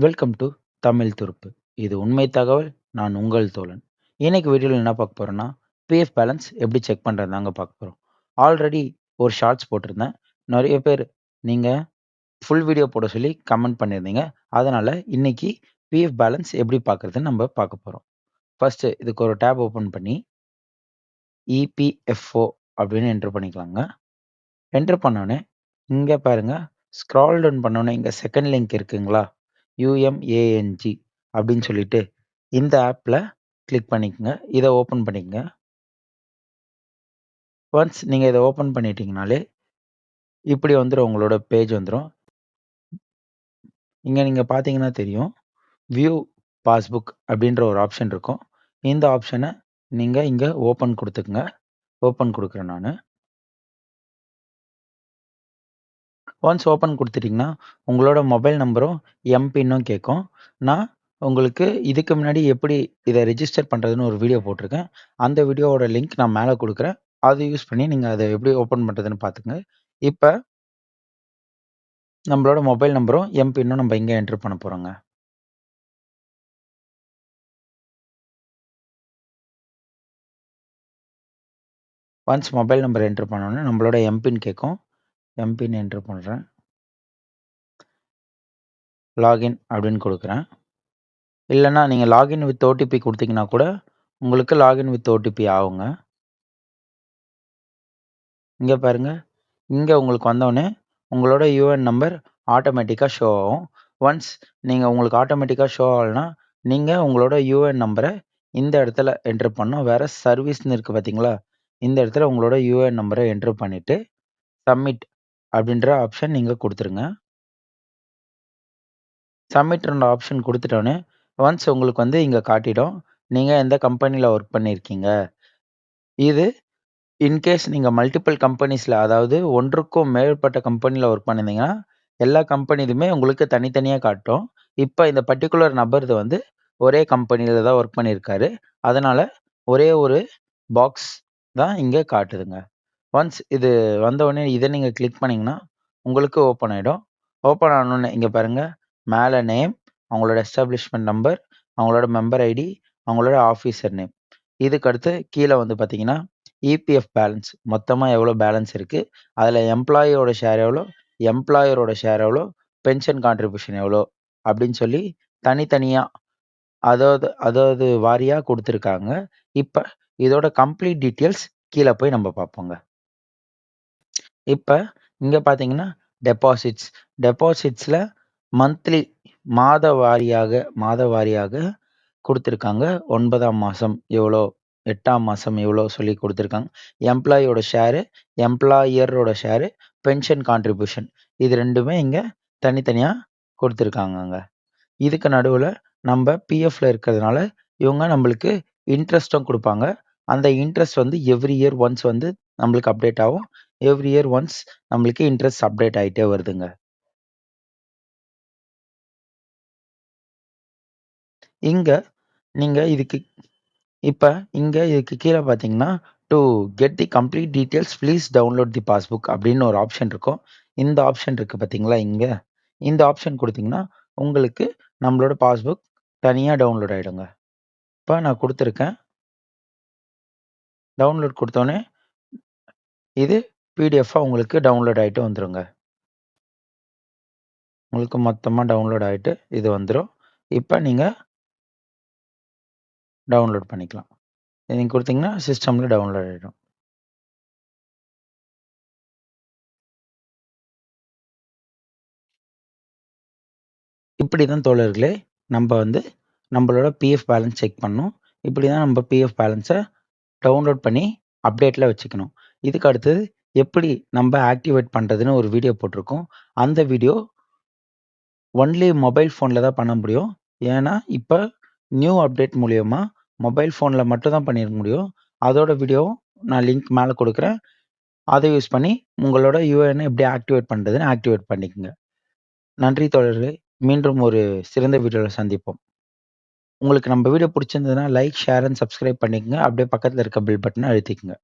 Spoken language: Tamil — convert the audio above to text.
Welcome to Tamil துருப்பு. இது உண்மை தகவல் நான் உங்கள் தோழன். இன்னைக்கு வீடியோவில் என்ன பார்க்க போகிறோன்னா பிஎஃப் பேலன்ஸ் எப்படி செக் பண்ணுறது தாங்க பார்க்க போகிறோம் ஆல்ரெடி ஒரு ஷார்ட்ஸ் போட்டிருந்தேன். நிறைய பேர் நீங்கள் ஃபுல் வீடியோ போட சொல்லி கமெண்ட் பண்ணியிருந்தீங்க. அதனால் இன்னைக்கு பிஎஃப் பேலன்ஸ் எப்படி பார்க்குறதுன்னு நம்ம பார்க்க போகிறோம் ஃபஸ்ட்டு இதுக்கு ஒரு டேப் ஓப்பன் பண்ணி இபிஎஃப்ஓ அப்படின்னு என்ட்ரு பண்ணிக்கலாங்க. என்ட்ரு பண்ணோடனே இங்கே பாருங்கள் ஸ்க்ரால் டவுன் பண்ணோன்னே இங்கே செகண்ட் லிங்க் இருக்குங்களா? யுஎம்ஏஎன்ஜி அப்படின்னு சொல்லிட்டு இந்த ஆப்பில் கிளிக் பண்ணிக்கங்க. இதை ஓப்பன் பண்ணிக்கங்க. ஒன்ஸ் நீங்கள் இதை ஓப்பன் பண்ணிட்டீங்கனாலே இப்படி வந்துடும் உங்களோட பேஜ் வந்துடும் இங்கே நீங்கள் பார்த்தீங்கன்னா தெரியும் வியூ பாஸ்புக் அப்படின்ற ஒரு ஆப்ஷன் இருக்கும். இந்த ஆப்ஷனை நீங்கள் இங்கே ஓப்பன் கொடுத்துக்குங்க. ஓப்பன் கொடுக்குறேன் நான். ஒன்ஸ் ஓப்பன் கொடுத்துட்டிங்கன்னா உங்களோட மொபைல் நம்பரும் எம்பின்னும் கேட்கும். நான் உங்களுக்கு இதுக்கு முன்னாடி எப்படி இதை ரிஜிஸ்டர் பண்ணுறதுன்னு ஒரு வீடியோ போட்டிருக்கேன். அந்த வீடியோவோட லிங்க் நான் மேலே கொடுக்குறேன். அதை யூஸ் பண்ணி நீங்கள் அதை எப்படி ஓப்பன் பண்ணுறதுன்னு பார்த்துங்க இப்போ நம்மளோட மொபைல் நம்பரும் எம்பின்னும் நம்ம இங்கே என்ட்ரு பண்ண போகிறோங்க ஒன்ஸ் மொபைல் நம்பர் என்ட்ரு பண்ணோன்னே நம்மளோட எம்பின் கேட்கும். எம்பின் என்ட்ரு பண்ணுறேன் லாகின் அப்படின்னு கொடுக்குறேன். இல்லைனா நீங்கள் லாகின் வித் ஓடிபி கொடுத்தீங்கன்னா கூட உங்களுக்கு லாகின் வித் ஓடிபி ஆகுங்க. இங்கே பாருங்கள் இங்கே உங்களுக்கு வந்தோடனே உங்களோட யூஎன் நம்பர் ஆட்டோமேட்டிக்காக ஷோ ஆகும். ஒன்ஸ் நீங்கள் உங்களுக்கு ஆட்டோமேட்டிக்காக ஷோ ஆகலைன்னா நீங்கள் உங்களோட யூஎன் நம்பரை இந்த இடத்துல என்ட்ரு பண்ணோம் வேறு சர்வீஸ்னு இருக்குது பார்த்தீங்களா இந்த இடத்துல உங்களோட யூஎன் நம்பரை என்ட்ரு பண்ணிவிட்டு சப்மிட் அப்படின்ற ஆப்ஷன் நீங்கள் கொடுத்துருங்க. சப்மிட்ன்ற ஆப்ஷன் கொடுத்துட்டோன்னே ஒன்ஸ் உங்களுக்கு வந்து இங்கே காட்டிடும். நீங்கள் எந்த கம்பெனியில் ஒர்க் பண்ணியிருக்கீங்க இது இன்கேஸ் நீங்கள் மல்டிபிள் கம்பெனிஸில் அதாவது ஒன்றுக்கும் மேற்பட்ட கம்பெனியில் ஒர்க் பண்ணியிருந்தீங்கன்னா எல்லா கம்பெனிலுமே உங்களுக்கு தனித்தனியாக காட்டும். இப்போ இந்த பர்டிகுலர் நபர்து வந்து ஒரே கம்பெனியில் தான் ஒர்க் பண்ணியிருக்காரு அதனால் ஒரே ஒரு பாக்ஸ் தான் இங்கே காட்டுதுங்க. ஒன்ஸ் இது வந்தவுடனே இதை நீங்கள் கிளிக் பண்ணிங்கன்னா உங்களுக்கு ஓப்பன் ஆகிடும் ஓப்பன் ஆனோடனே இங்கே பாருங்கள் மேலே நேம் அவங்களோட எஸ்டாப்ளிஷ்மெண்ட் நம்பர் அவங்களோட மெம்பர் ஐடி அவங்களோட ஆஃபீஸர் நேம் இதுக்கு அடுத்து கீழே வந்து பார்த்தீங்கன்னா இபிஎஃப் பேலன்ஸ் மொத்தமாக எவ்வளோ பேலன்ஸ் இருக்குது அதில் எம்ப்ளாயியோட ஷேர் எவ்வளோ? எம்ப்ளாயரோட ஷேர் எவ்வளோ? பென்ஷன் கான்ட்ரிபியூஷன் எவ்வளோ? அப்படின்னு சொல்லி தனித்தனியாக அதாவது அதாவது வாரியாக கொடுத்துருக்காங்க. இப்போ இதோட கம்ப்ளீட் டீட்டெயில்ஸ் கீழே போய் நம்ம பார்ப்போங்க. இப்போ இங்கே பார்த்தீங்கன்னா டெபாசிட்ஸ் டெபாசிட்ஸில் மந்த்லி மாத வாரியாக மாத வாரியாக கொடுத்துருக்காங்க. ஒன்பதாம் மாதம் எவ்வளோ எட்டாம் மாதம் எவ்வளோ சொல்லி கொடுத்துருக்காங்க. எம்ப்ளாயியோட ஷேரு எம்ப்ளாயரோட ஷேரு பென்ஷன் கான்ட்ரிபியூஷன் இது ரெண்டுமே இங்கே தனித்தனியாக கொடுத்துருக்காங்கங்க. இதுக்கு நடுவில் நம்ம பிஎஃப்ல இருக்கிறதுனால இவங்க நம்மளுக்கு இன்ட்ரெஸ்ட்டும் கொடுப்பாங்க. அந்த இன்ட்ரெஸ்ட் வந்து எவ்ரி இயர் ஒன்ஸ் வந்து நம்மளுக்கு அப்டேட் ஆகும். எவ்ரி இயர் ஒன்ஸ் நம்மளுக்கு இன்ட்ரெஸ்ட் அப்டேட் ஆகிட்டே வருதுங்க இங்க நீங்க இதுக்கு இப்ப இங்க இதுக்கு கீழே பார்த்தீங்கன்னா, to get the complete details please download the passbook அப்படின்னு ஒரு ஆப்ஷன் இருக்கும். இந்த ஆப்ஷன் இருக்கு பார்த்தீங்களா இங்க. இந்த ஆப்ஷன் கொடுத்தீங்கன்னா, உங்களுக்கு நம்மளோட பாஸ்புக் தனியா டவுன்லோட் ஆயிடுங்க. இப்ப நான் கொடுத்துருக்கேன் டவுன்லோட் குடுத்தோனே இது பிடிஎஃப்பா உங்களுக்கு டவுன்லோட் ஆயிட்டு வந்துருங்க. உங்களுக்கு மொத்தமாக டவுன்லோட் ஆகிட்டு இது வந்துடும் இப்போ நீங்கள் டவுன்லோட் பண்ணிக்கலாம். நீங்கள் கொடுத்தீங்கன்னா சிஸ்டமில் டவுன்லோட் ஆகிடும் இப்படி தான் தோழர்களே, நம்ம வந்து நம்மளோட பிஎஃப் பேலன்ஸ் செக் பண்ணணும். இப்படி தான் நம்ம பிஎஃப் பேலன்ஸை டவுன்லோட் பண்ணி அப்டேட்டில் வச்சுக்கணும். இதுக்கு அடுத்தது எப்படி நம்ம ஆக்டிவேட் பண்ணுறதுன்னு ஒரு வீடியோ போட்டிருக்கோம். அந்த வீடியோ ஒன்லி மொபைல் ஃபோனில் தான் பண்ண முடியும். ஏன்னா, இப்போ நியூ அப்டேட் மூலயமா மொபைல் ஃபோனில் மட்டும் தான் முடியும். அதோட வீடியோவும் நான் லிங்க் மேலே கொடுக்குறேன் அதை யூஸ் பண்ணி உங்களோட யுஏஎன்ன எப்படி ஆக்டிவேட் பண்ணுறதுன்னு ஆக்டிவேட் பண்ணிக்கங்க. நன்றி தோழர்களே! மீண்டும் ஒரு சிறந்த வீடியோவில் சந்திப்போம். உங்களுக்கு நம்ம வீடியோ பிடிச்சிருந்ததுன்னா லைக், ஷேர் அண்ட் சப்ஸ்கிரைப் பண்ணிக்கோங்க அப்படியே பக்கத்தில் இருக்க பில் பட்டனை அழுத்திக்கங்க.